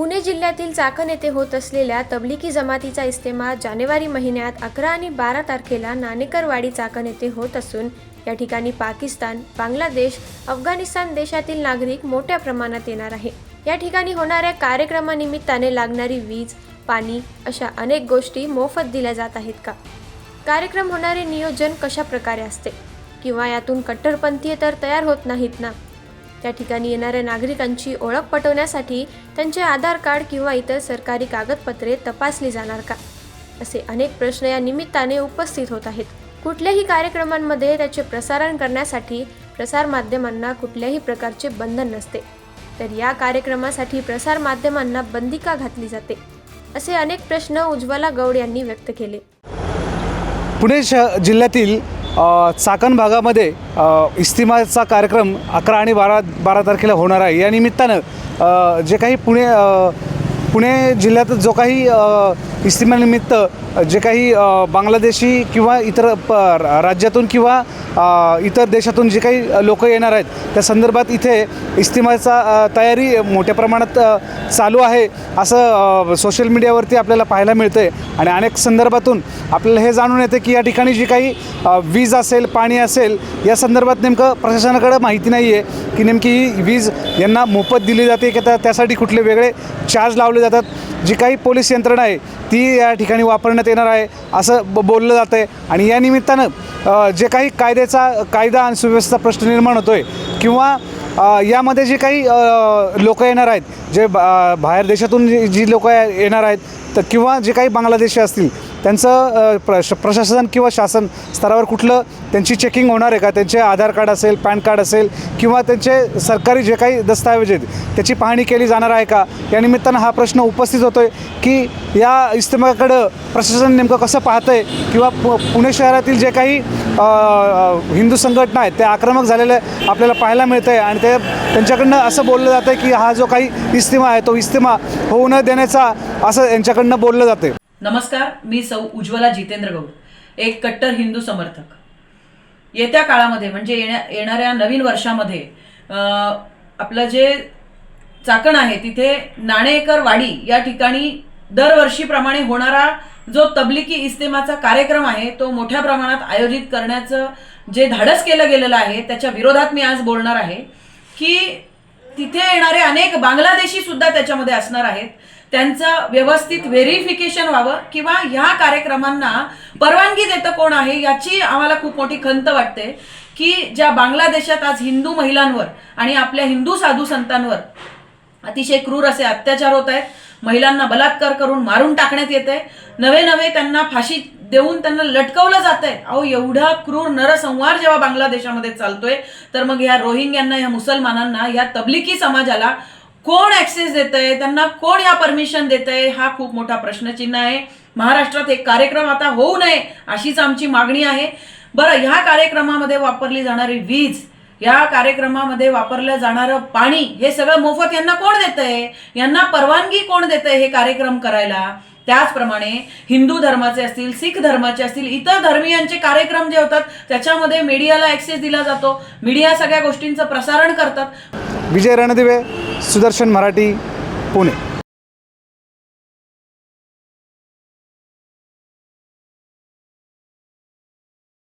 पुणे जिल्ह्यातील चाकण येथे होत असलेल्या तबलिकी जमातीचा इस्तेमा जानेवारी महिन्यात अकरा आणि बारा तारखेला नाणेकरवाडी चाकण येथे होत असून या ठिकाणी पाकिस्तान बांगलादेश अफगाणिस्तान देशातील नागरिक मोठ्या प्रमाणात येणार आहे. या ठिकाणी होणाऱ्या कार्यक्रमानिमित्ताने लागणारी वीज पाणी अशा अनेक गोष्टी मोफत दिल्या जात आहेत का? कार्यक्रम होणारे नियोजन कशा प्रकारे असते? किंवा यातून कट्टरपंथीय तर तयार होत नाहीत ना? त्या ठिकाणी येणाऱ्या नागरिकांची ओळख पटवण्यासाठी त्यांचे आधार कार्ड किंवा इतर सरकारी कागदपत्रे तपासली जाणार का? असे अनेक प्रश्न या निमित्ताने उपस्थित होत आहेत. कुठल्याही कार्यक्रमांमध्ये त्याचे प्रसारण करण्यासाठी प्रसारमाध्यमांना कुठल्याही प्रकारचे बंधन नसते. तर या कार्यक्रमासाठी प्रसारमाध्यमांना बंदी का घातली जाते? असे अनेक प्रश्न उज्ज्वला गौड यांनी व्यक्त केले. पुणे शह जिल्ह्यातील चाकण भागामध्ये इस्तिमाचा कार्यक्रम अकरा आणि बारा बारा तारखेला होणार आहे. या निमित्तानं जे काही पुणे पुणे जिल्ह्यात जो काही इस्तिमानिमित्त जे काही बांगलादेशी किंवा इतर प राज्यातून किंवा इतर देशातून जे काही लोक येणार आहेत त्या संदर्भात इथे इस्तिमाचा तयारी मोठ्या प्रमाणात चालू आहे असं सोशल मीडियावरती आपल्याला पाहायला मिळतं आहे आणि अनेक संदर्भातून आपल्याला हे जाणून येते की या ठिकाणी जी काही वीज असेल पाणी असेल या संदर्भात नेमकं प्रशासनाकडे माहिती नाही आहे की नेमकी ही वीज यांना मोफत दिली जाते की त्या त्यासाठी कुठले वेगळे चार्ज लावले जातात. जी काही पोलीस यंत्रणा आहे ती या ठिकाणी वापरण्यात येणार आहे असं ब बोललं जातं आहे आणि या निमित्तानं जे काही कायद्याचा कायदा आणि सुव्यवस्था प्रश्न निर्माण होतो आहे किंवा यामध्ये जे काही लोक येणार आहेत जे बा बाहेर देशातून जी जी लोक येणार आहेत तर किंवा जे काही बांगलादेशी असतील त्यांचं प्रश प्रशासन किंवा शासन स्तरावर कुठलं त्यांची चेकिंग होणार आहे का? त्यांचे आधार कार्ड असेल पॅन कार्ड असेल किंवा त्यांचे सरकारी जे काही दस्तऐवज आहेत त्याची पाहणी केली जाणार आहे का? या निमित्तानं हा प्रश्न उपस्थित होतो आहे की या इस्तमाकडं प्रशासन नेमकं कसं पाहतं आहे किंवा पु पुणे शहरातील जे काही हिंदू संघटना आहेत त्या आक्रमक झालेल्या आपल्याला पाहायला मिळतं आहे आणि ते त्यांच्याकडनं असं बोललं जातं आहे की हा जो काही इस्तिमा आहे तो इस्तिमा होऊ न देण्याचा असं यांच्याकडनं बोललं जातं आहे नमस्कार मी सौ उज्ज्वला जितेंद्र गौड एक कट्टर हिंदू समर्थक. येत्या काळामध्ये म्हणजे येण्या येणाऱ्या नवीन वर्षामध्ये आपलं जे चाकण आहे तिथे नाणेकर वाडी या ठिकाणी दरवर्षीप्रमाणे होणारा जो तबलिकी इस्तेमाचा कार्यक्रम आहे तो मोठ्या प्रमाणात आयोजित करण्याचं जे धाडस केलं गेलेलं आहे त्याच्या विरोधात मी आज बोलणार आहे की तिथे येणारे अनेक बांगलादेशी सुद्धा त्याच्यामध्ये असणार आहेत. त्यांचं व्यवस्थित व्हेरिफिकेशन व्हावं किंवा ह्या कार्यक्रमांना परवानगी देतं कोण आहे याची आम्हाला खूप मोठी खंत वाटते की ज्या बांगलादेशात आज हिंदू महिलांवर आणि आपल्या हिंदू साधू संतांवर अतिशय क्रूर असे अत्याचार होत आहेत. महिलांना बलात्कार करून मारून टाकण्यात येत आहे नवे नवे त्यांना फाशी देऊन त्यांना लटकवलं जात आहे अहो एवढा क्रूर नरसंहार जेव्हा बांगलादेशामध्ये चालतोय तर मग ह्या रोहिंग्यांना ह्या मुसलमानांना ह्या तबलिकी समाजाला कोण ऍक्सेस देत आहे त्यांना कोण या परमिशन देत आहे हा खूप मोठा प्रश्नचिन्ह आहे. महाराष्ट्रात एक कार्यक्रम आता होऊ नये अशीच आमची मागणी आहे. बरं ह्या कार्यक्रमामध्ये वापरली जाणारी वीज या कार्यक्रमामध्ये वापरलं जाणारं पाणी हे सगळं मोफत यांना कोण देत आहे यांना परवानगी कोण देत आहे हे कार्यक्रम करायला? त्याचप्रमाणे हिंदू धर्माचे असतील सिख धर्माचे असतील इतर धर्मियांचे कार्यक्रम जे होतात त्याच्यामध्ये मीडियाला ऍक्सेस दिला जातो. मीडिया सगळ्या गोष्टींचं प्रसारण करतात. विजय रणदिवे. सुदर्शन मराठी पुणे.